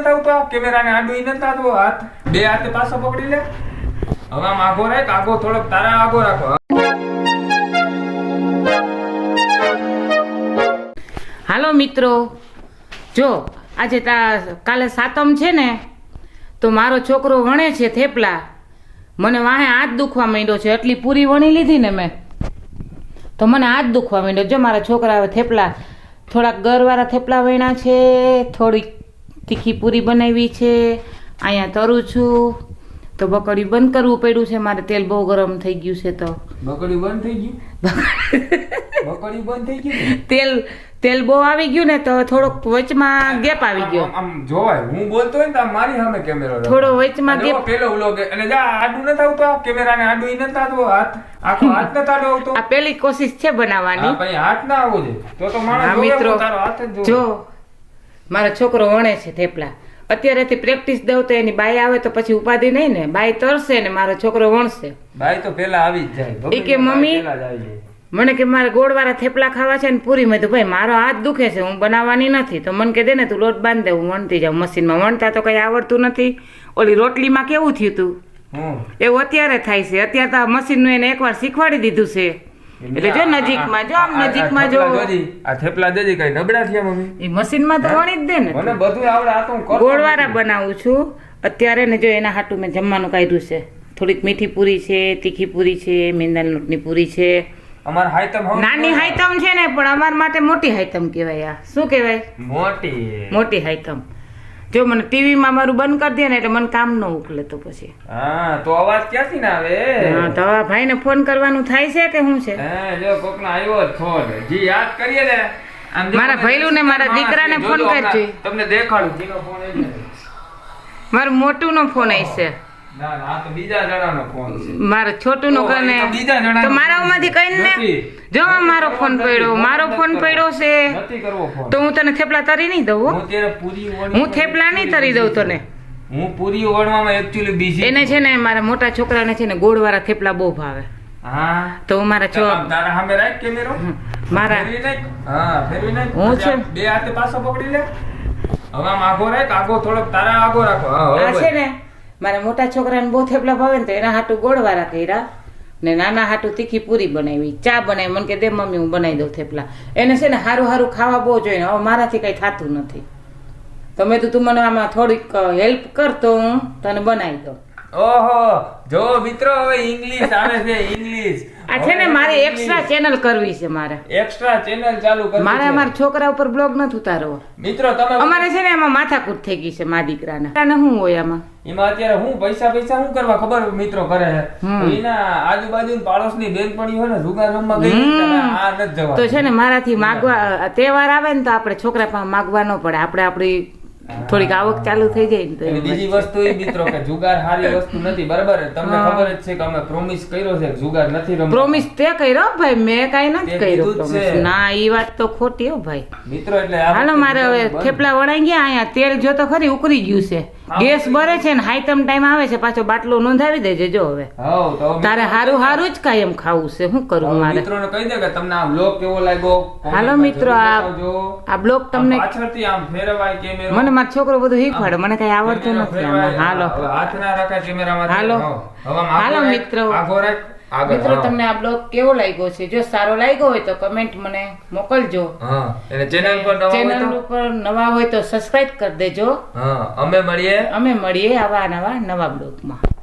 નથી આવતું કેમેરાને આડું ઈ નથી આવતું હાથ બે હાથે પાછો પકડી લે. હવે આમ આગો રાખ આગો થોડોક તારા આગો રાખો હાલો મિત્રો, જો, આજે તા કાલે સાતમ છે ને, તો મારો છોકરો વણે છે થેપલા. મને વાહે હાથ દુખવા માંડ્યો છે, એટલી પૂરી વણી લીધી ને મેં. તો મને હાથ દુખવા માંડ્યો. જો મારા છોકરા હવે થેપલા, થોડાક ગરવાળા થેપલા વણ્યા છે, થોડીક તીખી પૂરી બનાવી છે. અહીંયા તરું છું. તો બકડ્યું બંધ કરવું પડ્યું છે. મારે તેલ બહુ ગરમ થઈ ગયું છે તો. બકડ્યું બંધ થઈ ગયું? બકડ્યું બંધ થઈ ગયું તેલ તેલ બહુ આવી ગયું ને તો થોડોક વચમાં ગેપ આવી ગયો. આમ- જોવાય. હું બોલતો હોય ને તો મારી સામે કેમેરો થોડો વચમાં ગેપ પેલો vlog અને જા આડું નથી આવતું આ કેમેરાને આડું ઈ ન થાતો હાથ આખો હાથ ન આડો આવતો. આ પેલી કોશિશ છે બનાવવાની. ભાઈ હાથ ના આવો જોઈએ તો તો માણસ મિત્રો. તારો હાથ જ જો મારો છોકરો વણે છે થેપલા. અત્યારેથી પ્રેક્ટિસ દઉં તો એની બાઈ આવે તો પછી ઉપાધિ નહીં ને બાઈ તરશે ને મારો છોકરો વણશે. બાઈ તો પેલા આવી જ જાય એ કે મમ્મી-. મને કે મારે ગોળવાળા થેપલા ખાવા છે ને પૂરી મેં તો ભાઈ મારો હાથ દુખે છે હું બનાવવાની નથી. તો મને કે દે ને તું લોટ બાંધ દે હું વણતી જાઉં. મશીનમાં વણતા તો કંઈ આવડતું નથી. ઓલી રોટલીમાં કેવું થયું તું? એવું અત્યારે થાય છે. અત્યારે તો મશીનનું એને એકવાર શીખવાડી દીધું છે. એટલે જો નજીકમાં જો આમ નજીકમાં જો આ થેપલા દેજે કઈ નબળા થયા મમ્મી. એ મશીનમાં તો વણી જ દે ને મને બધું આવડે આ તો હું ગોળવાળા બનાવું છું. અત્યારે ને જો એના હાટું મેં જમવાનું કાઢ્યું છે. થોડીક મીઠી પૂરી છે તીખી પૂરી છે મેંદાના લોટની પૂરી છે. અમાર હાઈતમ નાની હાઈતમ છે ને પણ અમાર માટે મોટી હાઈતમ કહેવાય આ. શું કહેવાય? મોટી. મોટી હાઈતમ. જો મને ટીવીમાં મારું બંધ કરી દે ને એટલે મને કામ ન ઉકલે તો પછી. હા તો અવાજ ક્યાંથી ના આવે? હા તો હવે ભાઈને ફોન કરવાનું થાય છે કે શું છે? હે જો કોકનો આવ્યો ફોન. જી યાદ કરીએ ને? મારા ભૈલું ને મારા દીકરાને ફોન કરજો. તમને દેખાડું જીનો ફોન મારું મોટુંનો ફોન આવી ના આ ફોન છે. મારો છોટુનો ઓહ, કને તો બીજા જણાનો તો કઈ ને જો મારો ફોન પડ્યો. મારો ફોન પડ્યો છે. તો હું તને થેપલા તરી નહીં દઉં હું? થેપલા નહીં તરી દઉં તને. હું પૂરી ઓળવામાં એકચ્યુઅલી બીજી એને છે. ને મારા મોટા છોકરાને છે ને ગોળવાળા થેપલા બહુ ભાવે. હા? તો મારા છો તારા સામે રાખ કેમેરો. મારા હા ફેરવી નાખ. હું છે. બે હાથે પાછો પકડી લે. હવે આમ આગો રાખ આગો થોડોક તારા આગો રાખો. હા છે ને મારા મોટા છોકરાને બહુ થેપલા ભાવે ને તો એના હાટું ગોળવાળા કર્યા ને નાના હાટું તીખી પૂરી બનાવી. ચા બનાવી. મને કે, દે મમ્મી, હું બનાવી દઉં થેપલા. એને છે ને સારું સારું ખાવા બહુ જોઈએ હવે મારાથી કંઈ થતું નથી. તો મેં તો તું મને આમાં થોડીક હેલ્પ કર તો હું તને બનાવી દઉં. ઓહો જો મિત્રો હવે ઇંગ્લિશ આવે છે ઇંગ્લિશ આ છે ને મારે એક્સ્ટ્રા ચેનલ કરવી છે મારે. એક્સ્ટ્રા ચેનલ ચાલુ કરવી મારે. અમારા છોકરા ઉપર બ્લોગ નથી ઉતારવો મિત્રો તમે અમારે છે ને એમાં માથાકૂટ થઈ ગઈ છે મા દીકરાને. અને શું હોય આમાં? એમાં અત્યારે હું પૈસા પૈસા શું કરવા ખબર મિત્રો કરે છે. એના આજુબાજુ પાડોશની બેનપણી હોય ને જુગાર રમવા ગઈ આ નથી જવા તો છે ને મારાથી માગવા તહેવાર આવે ને તો આપણે છોકરા પાસે માગવા ન પડે. આપણે આપણી થોડીક આવક ચાલુ થઈ જાય ને. બીજી વસ્તુ એ મિત્રો કે જુગાર સારી વસ્તુ નથી બરાબર? તમને ખબર જ છે કે અમે પ્રોમિસ કર્યો છે જુગાર નથી રમતો. પ્રોમિસ તે કર્યો? ભાઈ મેં કાઈ નથી કર્યો. ના એ વાત તો ખોટી હો ભાઈ. મિત્રો એટલે હાલો મારે હવે થેપલા વળાઈ ગયા અહીંયા તેલ જો તો ખરી ઉકળી ગયું છે. ગેસ ભરે છે ને હાઈતમ ટાઈમ આવે છે પાછો બાટલો નોંધાવી દેજે જો હવે. તારે હારું હારું જ કાયમ ખાવું છે શું કરવું મારે? મિત્રોને કહી દે કે તમને આ vlog કેવો લાગ્યો? હાલો મિત્રો, આ- આ બ્લોગ તમને પાછળથી આમ ફેરવાય કેમેરો મને મારો છોકરો બધું શીખવાડે મને કઈ આવડતું નથી હાલો. હાથ ના રાખાય કેમેરામાં હાલો. હાલો મિત્રો. આગો રાખ, મિત્રો તમને આ બ્લોગ કેવો લાગ્યો છે? જો સારો લાગ્યો હોય તો કમેન્ટ મને મોકલજો. હા અને ચેનલ પર નવા ચેનલ ઉપર નવા હોય તો સબસ્ક્રાઇબ કરી દેજો. હા અમે મળીએ. અમે મળીએ આવા નવા નવા બ્લોગમાં.